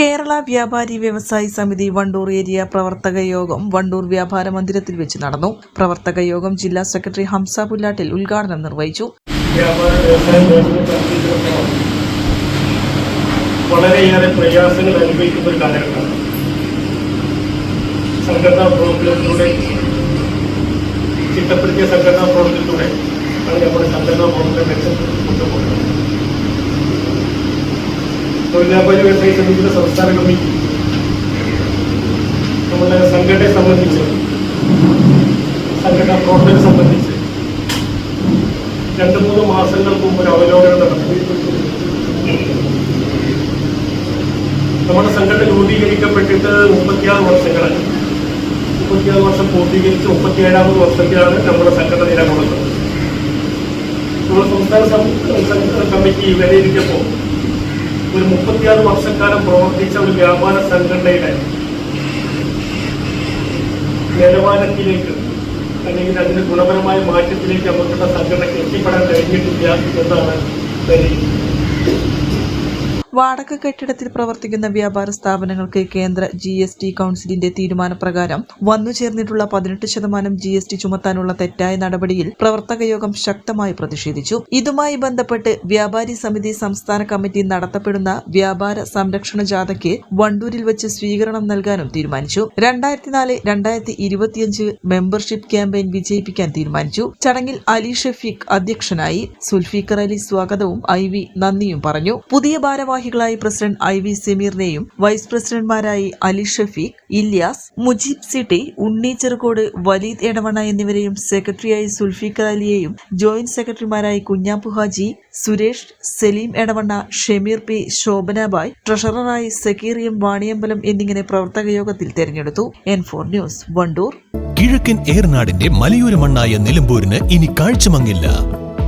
കേരള വ്യാപാരി വ്യവസായി സമിതി വണ്ടൂർ ഏരിയ പ്രവർത്തക യോഗം വണ്ടൂർ വ്യാപാര മന്ദിരത്തിൽ വെച്ച് നടന്നു. പ്രവർത്തക യോഗം ജില്ലാ സെക്രട്ടറി ഹംസ പുല്ലാട്ടിൽ ഉദ്ഘാടനം നിർവഹിച്ചു. വളരെയേറെ പ്രയാസങ്ങൾ അനുഭവിക്കുന്ന ഒരു കാലഘട്ടമാണ്. സംഘടനാ പ്രവർത്തനത്തിലൂടെ ചിട്ടപ്പെടുത്തിയ സംഘടനാ പ്രവർത്തനത്തിലൂടെ ആണ് നമ്മുടെ സംഘടനാ പ്രവർത്തനം മെച്ചപ്പെട്ടു വ്യാപാരി വ്യവസായ സമിതിയുടെ സംസ്ഥാന കമ്മിറ്റി നമ്മുടെ സംഘടനയെ സംബന്ധിച്ച് സംഘടന പ്രവർത്തനം സംബന്ധിച്ച് രണ്ട് മൂന്ന് മാസങ്ങൾക്ക് മുമ്പ് ഒരു അവലോകനം നടത്തി. നമ്മുടെ സംഘടന രൂപീകരിക്കപ്പെട്ടിട്ട് മുപ്പത്തിയാറ് വർഷങ്ങളായി. മുപ്പത്തിയാറ് വർഷം പൂർത്തീകരിച്ച് മുപ്പത്തിയേഴാമത് വർഷത്തിലാണ് നമ്മുടെ സംഘടന നിലകൊള്ളുന്നത്. നമ്മുടെ സംസ്ഥാന കമ്മിറ്റി വിലയിരുത്തിയപ്പോൾ ഒരു മുപ്പത്തിയാറ് വർഷക്കാലം പ്രവർത്തിച്ച ഒരു വ്യാപാര സംഘടനയുടെ നിലവാരത്തിലേക്ക് അല്ലെങ്കിൽ അതിന്റെ ഗുണപരമായ മാറ്റത്തിലേക്ക് നമുക്കുള്ള സംഘടനയ്ക്ക് എത്തിപ്പെടാൻ കഴിഞ്ഞിട്ടില്ല എന്നാണ് വാടക കെട്ടിടത്തിൽ പ്രവർത്തിക്കുന്ന വ്യാപാര സ്ഥാപനങ്ങൾക്ക് കേന്ദ്ര ജി എസ് ടി കൌൺസിലിന്റെ തീരുമാനപ്രകാരം വന്നുചേർന്നിട്ടുള്ള പതിനെട്ട് ശതമാനം ജി എസ് ടി ചുമത്താനുള്ള തെറ്റായ നടപടിയിൽ പ്രവർത്തക യോഗം ശക്തമായി പ്രതിഷേധിച്ചു. ഇതുമായി ബന്ധപ്പെട്ട് വ്യാപാരി സമിതി സംസ്ഥാന കമ്മിറ്റി നടത്തപ്പെടുന്ന വ്യാപാര സംരക്ഷണ ജാഥയ്ക്ക് വണ്ടൂരിൽ വെച്ച് സ്വീകരണം നൽകാനും തീരുമാനിച്ചു. രണ്ടായിരത്തിനാല് രണ്ടായിരത്തി ഇരുപത്തിയഞ്ച് മെമ്പർഷിപ്പ് ക്യാമ്പയിൻ വിജയിപ്പിക്കാൻ തീരുമാനിച്ചു. ചടങ്ങിൽ അലി ഷഫീഖ് അധ്യക്ഷനായി സുൽഫീഖർ അലി സ്വാഗതവും ഐ വി നന്ദിയും പറഞ്ഞു. പുതിയ ഭാരവാഹികളായി പ്രസിഡന്റ് ഐ വി സമീറിനെയും വൈസ് പ്രസിഡന്റ്മാരായി അലി ഷഫീഖ് ഇല്യാസ് മുജീബ് സിട്ടി ഉണ്ണി ചെറുകോട് വലീദ് എടവണ്ണ എന്നിവരെയും സെക്രട്ടറിയായി സുൽഫീഖർ അലിയെയും ജോയിന്റ് സെക്രട്ടറിമാരായി കുഞ്ഞാപ്പു ഹാജി സുരേഷ് സലീം എടവണ്ണ ഷമീർ പി ശോഭനാബായ് ട്രഷററായി സക്കീർ എം വാണിയമ്പലം എന്നിങ്ങനെ പ്രവർത്തക യോഗത്തിൽ തെരഞ്ഞെടുത്തു. N four news Wandoor. കിഴക്കൻ ഏർനാടിന്റെ മലയോര മണ്ണായ നിലമ്പൂരിന് ഇനി കാഴ്ചമങ്ങില്ല